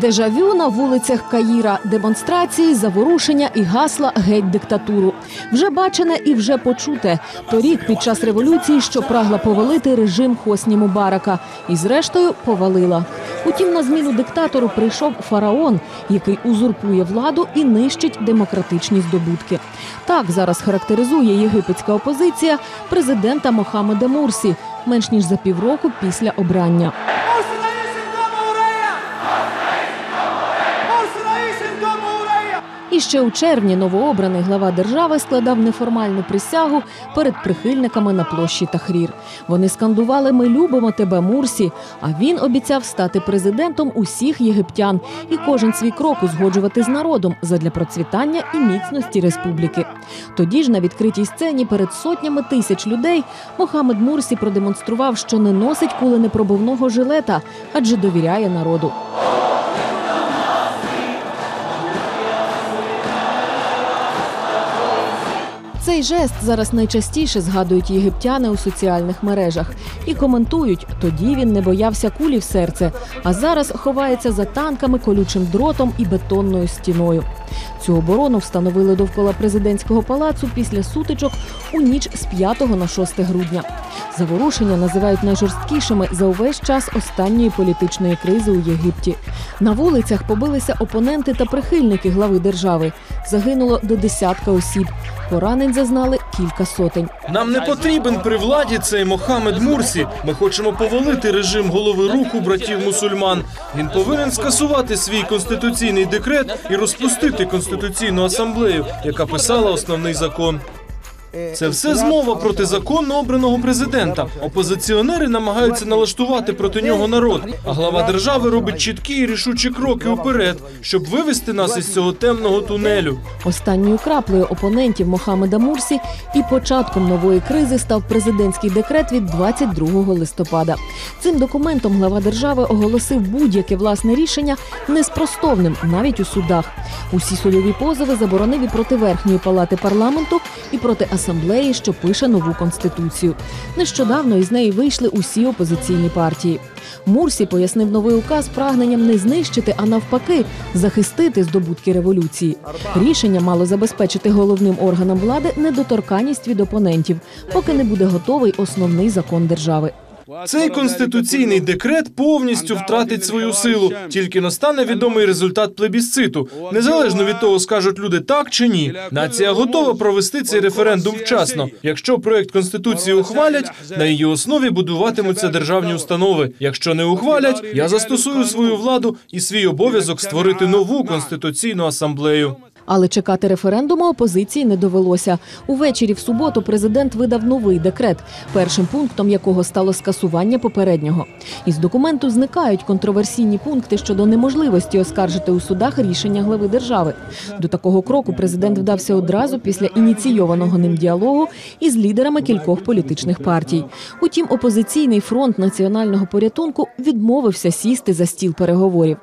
Дежавю на вулицях Каїра, демонстрації, заворушення і гасла геть диктатуру. Вже бачене і вже почуте. Торік під час революції, що прагла повалити режим Хосні Мубарака, і зрештою повалила. Утім, на зміну диктатору прийшов фараон, який узурпує владу і нищить демократичні здобутки. Так зараз характеризує єгипетська опозиція президента Мохаммеда Мурсі менш ніж за півроку після обрання. Ще у червні новообраний глава держави складав неформальну присягу перед прихильниками на площі Тахрір. Вони скандували Ми любимо тебе, Мурсі. А він обіцяв стати президентом усіх єгиптян і кожен свій крок узгоджувати з народом задля процвітання і міцності республіки. Тоді ж на відкритій сцені перед сотнями тисяч людей Мохамед Мурсі продемонстрував, що не носить куленепробивного жилета, адже довіряє народу. Цей жест зараз найчастіше згадують єгиптяни у соціальних мережах і коментують: тоді він не боявся кулі в серце, а зараз ховається за танками, колючим дротом і бетонною стіною. Цю оборону встановили довкола президентського палацу після сутичок у ніч з 5 на 6 грудня. Заворушення називають найжорсткішими за увесь час останньої політичної кризи у Єгипті. На вулицях побилися опоненти та прихильники глави держави. Загинуло до десятка осіб. Поранень зазнали кілька сотень. Нам не потрібен при владі цей Мохамед Мурсі. Ми хочемо повалити режим голови руху братів мусульман. Він повинен скасувати свій конституційний декрет і розпустити конституційну асамблею, яка писала основний закон. Це все змова проти законно обраного президента. Опозиціонери намагаються налаштувати проти нього народ. А глава держави робить чіткі і рішучі кроки уперед, щоб вивести нас із цього темного тунелю. Останньою краплею опонентів Мохамеда Мурсі і початком нової кризи став президентський декрет від 22 листопада. Цим документом глава держави оголосив будь-яке власне рішення неспростовним навіть у судах. Усі судові позови заборонив і проти верхньої палати парламенту, і проти асамблеї, що пише нову конституцію. Нещодавно із неї вийшли усі опозиційні партії. Мурсі пояснив новий указ прагненням не знищити, а навпаки, захистити здобутки революції. Рішення мало забезпечити головним органам влади недоторканність від опонентів, поки не буде готовий основний закон держави. Цей конституційний декрет повністю втратить свою силу. Тільки настане відомий результат плебісциту. Незалежно від того, скажуть люди так чи ні. Нація готова провести цей референдум вчасно. Якщо проект конституції ухвалять, на її основі будуватимуться державні установи. Якщо не ухвалять, я застосую свою владу і свій обов'язок створити нову конституційну асамблею. Але чекати референдуму опозиції не довелося. Увечері в суботу президент видав новий декрет, першим пунктом якого стало скасування попереднього. Із документу зникають контроверсійні пункти щодо неможливості оскаржити у судах рішення глави держави. До такого кроку президент вдався одразу після ініційованого ним діалогу із лідерами кількох політичних партій. Утім, опозиційний фронт національного порятунку відмовився сісти за стіл переговорів.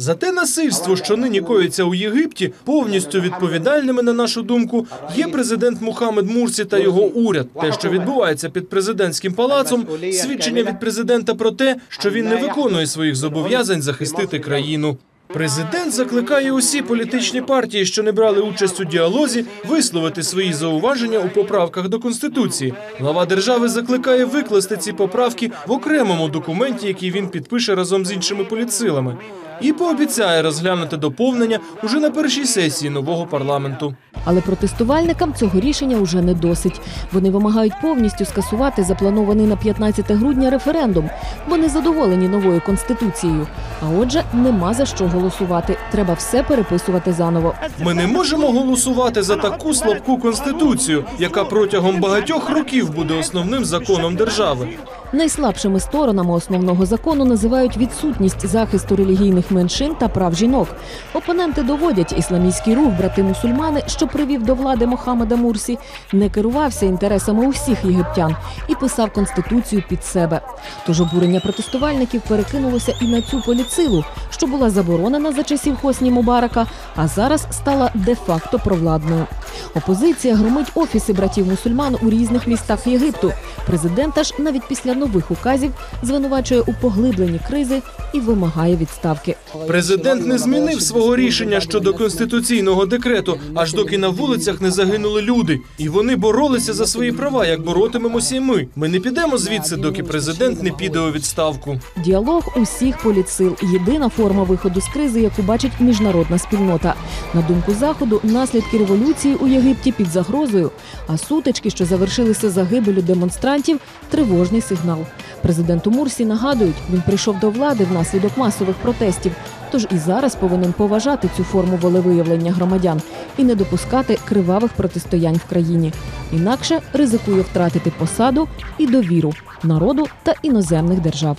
За те насильство, що нині коїться у Єгипті, повністю відповідальними на нашу думку, є президент Мухаммед Мурсі та його уряд. Те, що відбувається під президентським палацом, свідчення від президента про те, що він не виконує своїх зобов'язань захистити країну. Президент закликає усі політичні партії, що не брали участь у діалозі, висловити свої зауваження у поправках до конституції. Глава держави закликає викласти ці поправки в окремому документі, який він підпише разом з іншими політсилами, і пообіцяє розглянути доповнення уже на першій сесії нового парламенту. Але протестувальникам цього рішення уже не досить. Вони вимагають повністю скасувати запланований на 15 грудня референдум, бо не задоволені новою конституцією. А отже, нема за що голосувати. Треба все переписувати заново. Ми не можемо голосувати за таку слабку конституцію, яка протягом багатьох років буде основним законом держави. Найслабшими сторонами основного закону називають відсутність захисту релігійних меншин та прав жінок. Опоненти доводять, ісламістський рух брати мусульмани, що привів до влади Мохаммеда Мурсі, не керувався інтересами усіх єгиптян і писав конституцію під себе. Тож обурення протестувальників перекинулося і на цю поліцилу, що була заборонена за часів Хосні Мубарака, а зараз стала де-факто провладною. Опозиція громить офіси братів мусульман у різних містах Єгипту. Президента ж навіть після нових указів звинувачує у поглибленні кризи і вимагає відставки. Президент не змінив свого рішення щодо конституційного декрету, аж доки на вулицях не загинули люди, і вони боролися за свої права, як боротимемося і ми. Ми не підемо звідси, доки президент не піде у відставку. Діалог усіх політсил єдина форма виходу з кризи, яку бачить міжнародна спільнота. На думку заходу, наслідки революції у Єгипті під загрозою. А сутички, що завершилися загибелю демонстрантів, тривожний сигнал. Президенту Мурсі нагадують, він прийшов до влади внаслідок масових протестів. Тож і зараз повинен поважати цю форму волевиявлення громадян і не допускати кривавих протистоянь в країні. Інакше ризикує втратити посаду і довіру народу та іноземних держав.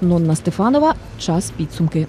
Нонна Стефанова, час підсумки.